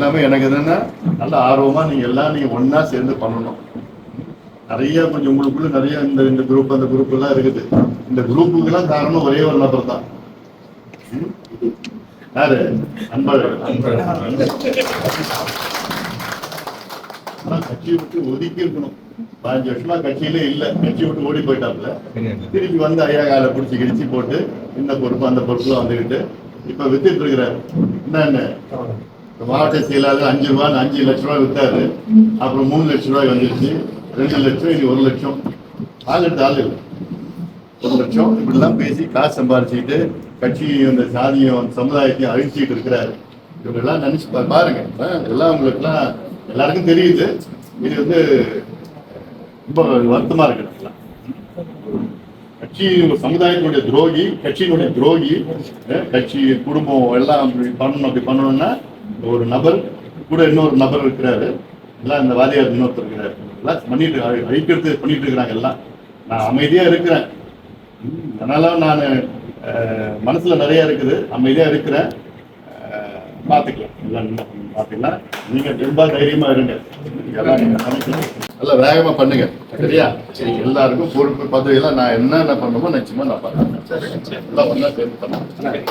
எல்லாமே எனக்கு என்னன்னா நல்ல ஆர்வமா நீங்க எல்லாம் நீங்க ஒன்னா சேர்ந்து பண்ணணும். நிறைய கொஞ்சம் உங்களுக்குள்ள நிறைய இந்த இந்த குரூப் அந்த குரூப் எல்லாம் இருக்குது. இந்த குரூப்புக்கெல்லாம் காரணம் ஒரே ஒரு நபர் தான். யாரு? அன்பழகன். ஆனா கட்சியை விட்டு ஒதுக்கி இருக்கணும். பதினஞ்சு வருஷமா கட்சியிலே இல்ல. கட்சி விட்டு ஓடி போயிட்டாப்ல திருப்பி வந்து ஐயா காலை பிடிச்சி கிடிச்சு போட்டு இந்த பொறுப்பு அந்த பொறுப்புல வந்துகிட்டு இப்ப வித்துட்டு இருக்கிறார். என்னன்னு மாவட்ட செயலாளர் அஞ்சு ரூபாய் அஞ்சு லட்ச ரூபாய் வித்தாரு. அப்புறம் மூணு லட்ச ரூபாய் வந்துருச்சு. ரெண்டு லட்சம் இனி ஒரு லட்சம். ஆளுட்டு ஆள் இல்லை. ஒரு லட்சம். இப்படிலாம் பேசி காசு சம்பாரிச்சுக்கிட்டு கட்சியும் இந்த சாதியும் சமுதாயத்தையும் அழிச்சிட்டு இருக்கிறாரு. இவங்கெல்லாம் நினைச்சு பாருங்க. எல்லாம் உங்களுக்குலாம் எல்லாருக்கும் தெரியுது. இது வந்து ரொம்ப வருத்தமா இருக்கு கட்சி சமுதாயத்தினுடைய துரோகி கட்சியினுடைய துரோகி கட்சி குடும்பம் எல்லாம் அப்படி பண்ணணும் அப்படி பண்ணணும்னா ஒரு நபர் கூட இன்னொரு நபர் இருக்கிறாரு. எல்லாம் இந்த வாதியார் இன்னொருத்தர் இருக்கிறாரு. எல்லாம் பண்ணிட்டு அழிக்கிறது பண்ணிட்டு இருக்கிறாங்க எல்லாம். நான் அமைதியா இருக்கிறேன். அதனால நான் மனசுல நிறைய இருக்குது. அமைதியா இருக்கிறேன். அஹ், பார்த்துக்கலாம் எல்லாம் பார்த்துக்கலாம் நீங்க ரொம்ப தைரியமா இருங்க. நல்லா வேகமா பண்ணுங்க. சரியா? சரி எல்லாருக்கும் பொறுப்பு பதவியெல்லாம் நான் என்னென்ன பண்ணணுமோ நிச்சயமா நான் பண்ணுறேன் எல்லாம் ஒண்ணா சேர்ந்து பண்ணுறேன்